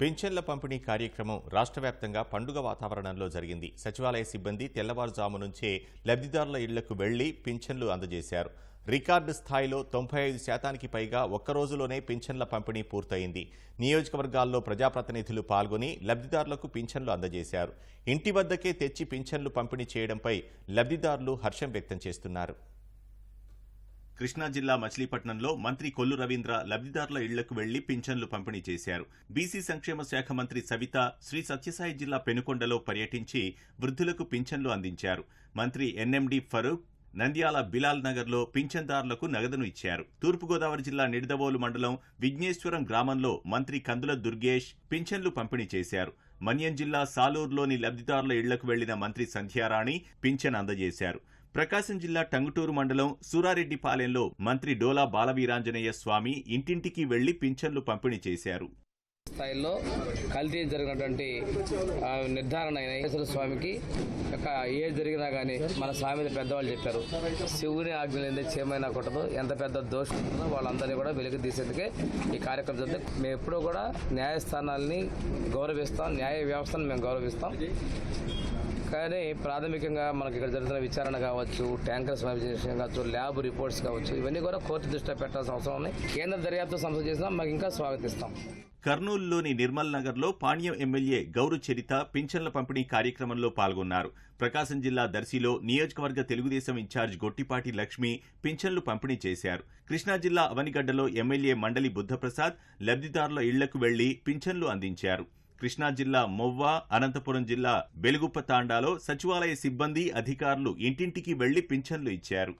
పింఛన్ల పంపిణీ కార్యక్రమం రాష్ట్ర వ్యాప్తంగా పండుగ వాతావరణంలో జరిగింది. సచివాలయ సిబ్బంది తెల్లవారుజాము నుంచే లబ్ధిదారుల ఇళ్ళకు వెళ్ళి పింఛన్లు అందజేశారు. రికార్డు స్థాయిలో తొంభై ఐదు శాతానికి పైగా ఒక్క రోజులోనే పింఛన్ల పంపిణీ పూర్తయింది. నియోజకవర్గాల్లో ప్రజాప్రతినిధులు పాల్గొని లబ్ధిదారులకు పింఛన్లు అందజేశారు. ఇంటి వద్దకే తెచ్చి పింఛన్లు పంపిణీ చేయడంపై లబ్ధిదారులు హర్షం వ్యక్తం చేస్తున్నారు. కృష్ణా జిల్లా మచిలీపట్నంలో మంత్రి కొల్లు రవీంద్ర లబ్ధిదారుల ఇళ్ళకు వెళ్ళి పింఛన్లు పంపిణీ చేశారు. బీసీ సంక్షేమ శాఖ మంత్రి సవిత శ్రీ సత్యసాయి జిల్లా పెనుకొండలో పర్యటించి వృద్ధులకు పింఛన్లు అందించారు. మంత్రి ఎన్ఎండి ఫరూక్ నంద్యాల బిలాల్ నగర్లో పింఛన్దారులకు నగదును ఇచ్చారు. తూర్పుగోదావరి జిల్లా నిడదవోలు మండలం విఘ్నేశ్వరం గ్రామంలో మంత్రి కందుల దుర్గేష్ పింఛన్లు పంపిణీ చేశారు. మన్యం జిల్లా సాలూరులోని లబ్ధిదారుల ఇళ్ళకు వెళ్ళిన మంత్రి సంధ్యారాణి పింఛన్ అందజేశారు. ప్రకాశం జిల్లా టంగుటూరు మండలం సూరారెడ్డిపాలెంలో మంత్రి డోలా బాలవీరాంజనేయ స్వామి ఇంటింటికి వెళ్ళి పింఛన్లు పంపిణీ చేశారు. స్థాయిలో కల్తీ జరిగినటువంటి నిర్ధారణ అయిన స్వామికి ఏ జరిగినా కానీ మన స్వామి పెద్దవాళ్ళు చెప్పారు. శివుని ఆజ్ఞ లేదే చేయమైనా కొట్టదు ఎంత పెద్ద దోషం ఉందో వాళ్ళందరినీ కూడా వెలుగు తీసేందుకే ఈ కార్యక్రమం జరుగుతుంది. మేము ఎప్పుడూ కూడా న్యాయస్థానాల్ని గౌరవిస్తాం న్యాయ వ్యవస్థను మేము గౌరవిస్తాం. కానీ ప్రాథమికంగా మనకి ఇక్కడ జరుగుతున్న విచారణ కావచ్చు ట్యాంకర్ విషయం కావచ్చు ల్యాబ్ రిపోర్ట్స్ కావచ్చు ఇవన్నీ కూడా కోర్టు దృష్టిలో పెట్టాల్సిన అవసరం ఉంది. కేంద్ర దర్యాప్తు సంస్థ చేసినా మాకు ఇంకా స్వాగతిస్తాం. కర్నూలులోని నిర్మల్ నగర్లో పాణ్యం ఎమ్మెల్యే గౌరు చరిత పింఛన్ల పంపిణీ కార్యక్రమంలో పాల్గొన్నారు. ప్రకాశం జిల్లా దర్శిలో నియోజకవర్గ తెలుగుదేశం ఇన్ఛార్జ్ గొట్టిపాటి లక్ష్మి పింఛన్లు పంపిణీ చేశారు. కృష్ణా జిల్లా అవనిగడ్డలో ఎమ్మెల్యే మండలి బుద్ధప్రసాద్ లబ్ధిదారుల ఇళ్ళకు వెళ్ళి పింఛన్లు అందించారు. కృష్ణా జిల్లా మొవ్వ అనంతపురం జిల్లా బెలుగుప్ప తాండాలో సచివాలయ సిబ్బంది అధికారులు ఇంటింటికి వెళ్ళి పింఛన్లు ఇచ్చారు.